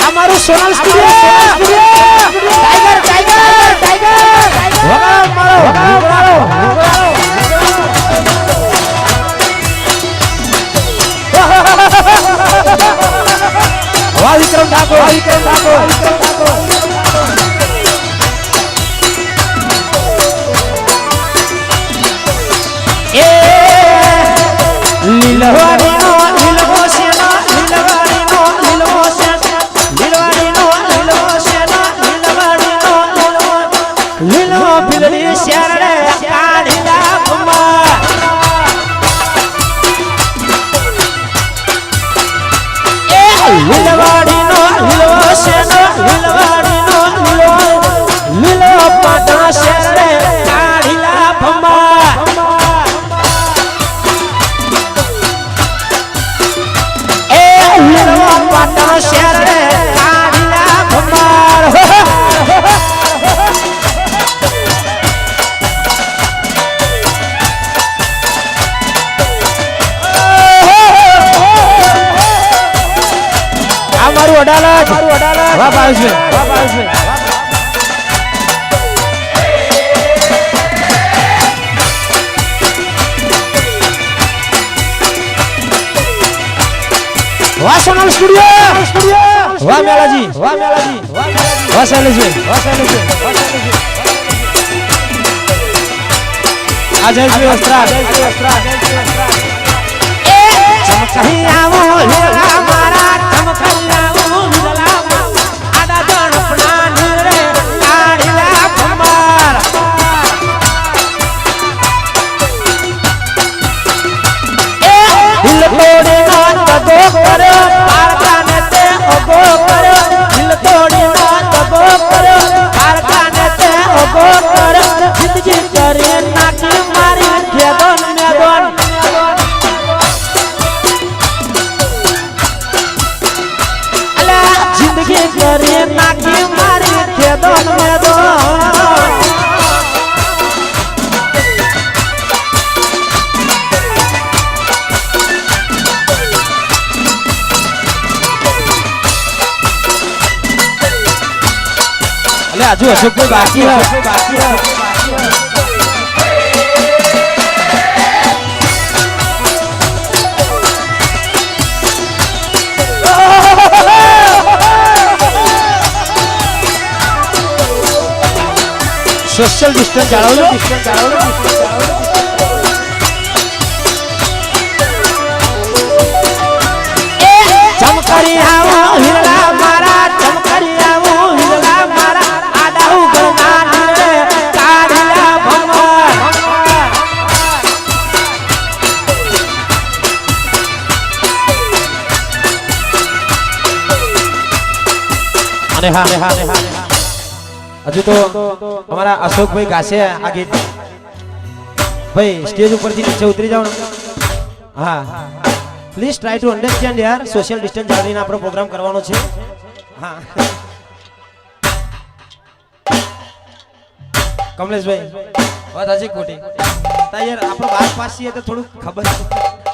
અમારું Sonal studio! Tiger tiger tiger વગાડો મારો વગાડો મારો વાહ વિક્રમ ઠાકોર વિક્રમ ઠાકોર. મારું અડાલજ. મારું વાહ સોનલ સ્ટુડિયો સ્ટુડિયો વાહ મેલાજી વાહ મેલાજી. વાહ મેલાજી. વાહ શૈલેષભાઈ. વાહ શૈલેષભાઈ. આ જયશ્રી વસ્ત્રા જયશ્રી વસ્ત્રા જયશ્રી વસ્ત્રા ચમકહી આવો મારા ચમકહી અલે હજુ અશોકભાઈ બાકી બાકી સોશિયલ ડિસ્ટન્સ જાળવજો ડિસ્ટન્સ જાળવજો. ચમકરી હજુ તો અમારા અશોકભાઈ ગાશે આ ગીત. ભાઈ સ્ટેજ ઉપરથી નીચે ઉતરી ને. હા. પ્લીઝ ટ્રાય ટુ અન્ડરસ્ટેન્ડ યાર સોશિયલ ડિસ્ટન્સ જાળવીને આપણો પ્રોગ્રામ કરવાનો છે. હા. કમલેશભાઈ, વાત હજી ખોટી? તા યાર, આપણો બાર પાસ છીએ તો થોડુંક ખબર.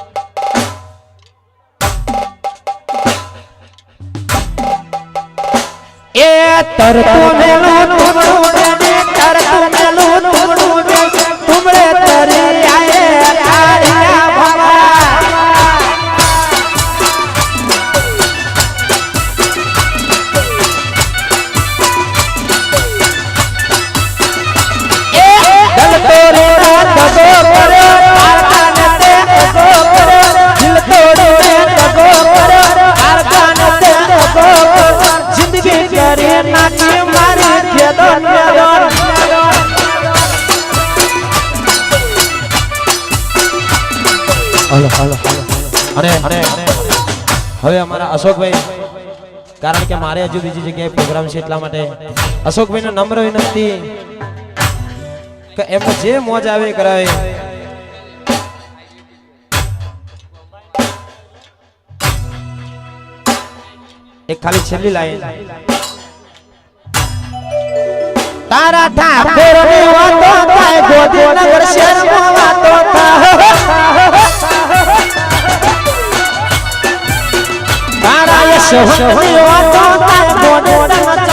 તરતો મેલો તરતો હલો હલો અરે અરે હવે અમારા અશોકભાઈ, કારણ કે મારે હજુ બીજી જગ્યાએ પ્રોગ્રામ છે એટલા માટે. અશોકભાઈનો નમ્ર વિનંતી કે એમને જે મોજ આવે કરાવે. એક ખાલી છેલ્લી લાઈન. તારા ઠાકોરની વાતો થાય ગોધીનગર શહેરમાં વાતો થાય 小朋友はん担当でご。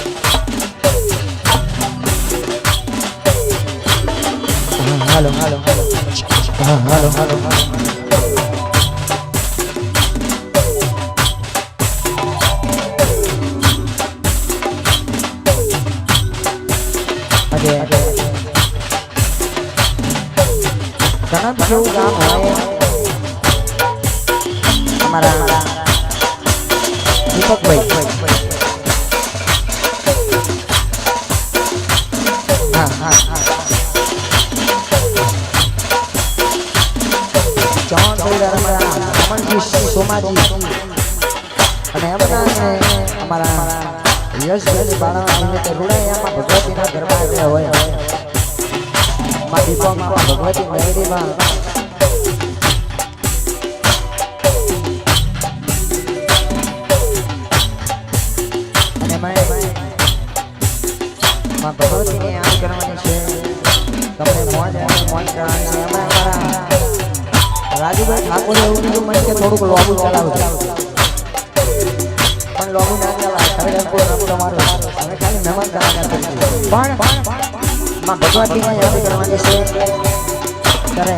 હાલો હાલો હાલો હાલો હાલો ઘણા જેવું ગામ હોય અમારા રમણજી સોમાજી અને એમના અમારા યશભાઈ બાળા નિમિત્તે રૂડાયામાં ભગવતીના દરબાર જે હોયમાં દીપકમાં ભગવતી મેળવીમાં ભગવતીને યાદ કરવાની છે. તમને મોજ મોજ કરવાની રાજુભાઈ ઠાકોરે એવું કીધું મને કે થોડુંક લોબુ ચલાવજો. પણ લોબુ ના ચલાવે. ખરેખર ખાલી મહેમાન પણ માં યાદ કરવાની છે. ત્યારે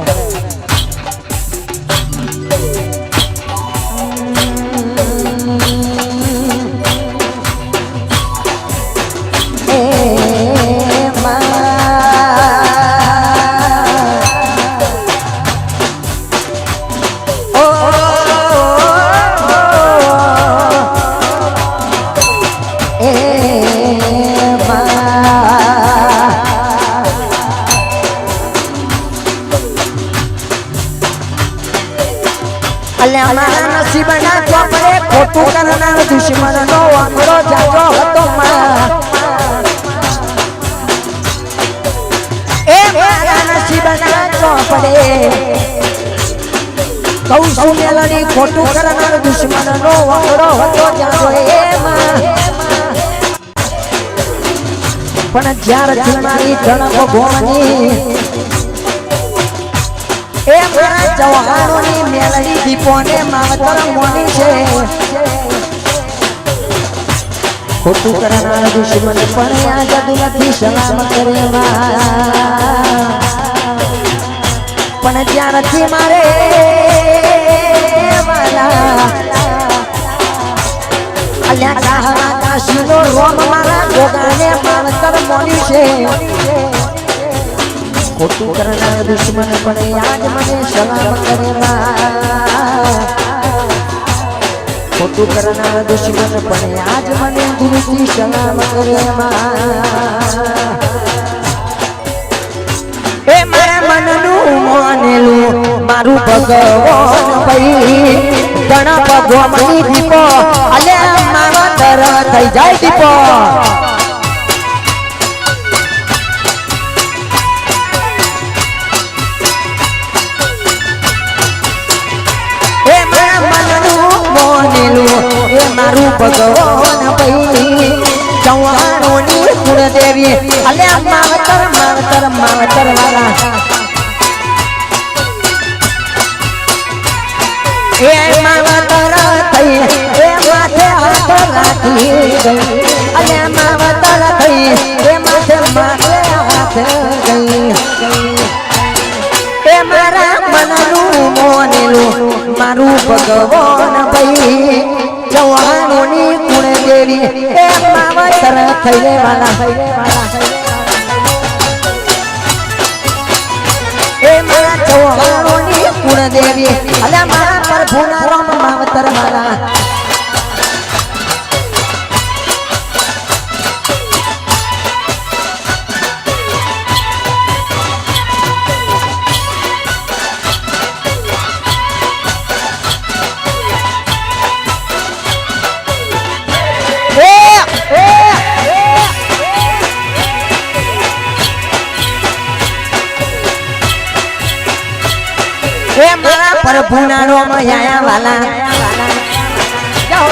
પોતાના દુશ્મન એ મારા નસીબ ના મેલડી ખોટું કરનાર પણ જ્યારથી મારી જણપ ગોમની એ મારા જવાનોની માવતર મોની છે. ખોટું કરનાર દુશ્મન પણ આ નથી સલામ કરેવા. પણ જ્યારથી મારે, મારા ગોગાને માવતર મોની છે ખોટું કરનાર દુશ્મન પણ યાદ મને સલામ કરે માં. ખોટું કરનાર દુશ્મન પણ આજ મને ગુરુજી સલામ કરે. એ મારા મનનું માનેલું, મારું ભગવાન ભાઈ ઘણા ભગવાન દીપો અલે મારો તર થઈ જાય દીપો મારું ભગવાન ભાઈ. જવાનોની કુળદેવી અલે માવતર માવતર માવતર વાળા એ માવતર થઈ એ માથે હાથ રાખી ગઈ અલે માવતર થઈ એ માથે માથે હાથ ગઈ મારા મનનું મોનેલું મારું ભગવાન ભાઈ દેવી એ માવતર થઈ વાલા એ મારા જવાનોની કુળ દેવી મારા પ્રભુના રામ માવતર વાલા વાલા જાઓ.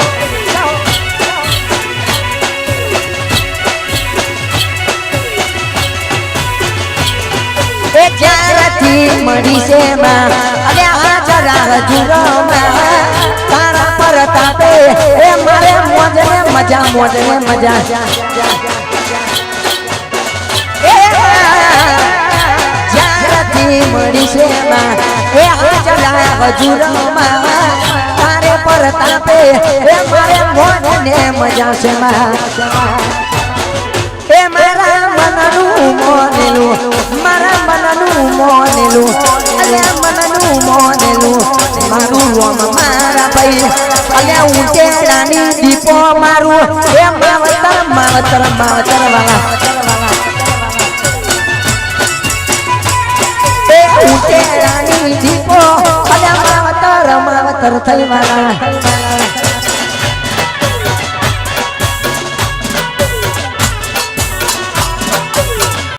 એ જ્યારથી મળી છે માં અને આ જરા જુરોમાં તારા પર તાપે એ મારે મોજ ને મજા. મોજ ને મજા મળી છે એ આ જરા જુરોમાં તારે મારે મારા મનનું મોનેલું, મારા મનનું મોનેલું, અલે મારું મારા ભાઈ, અલે ઉંટેડાની દીપો મારું એ માવતર માવતર માવતર વાલા એ ઉંટેડાની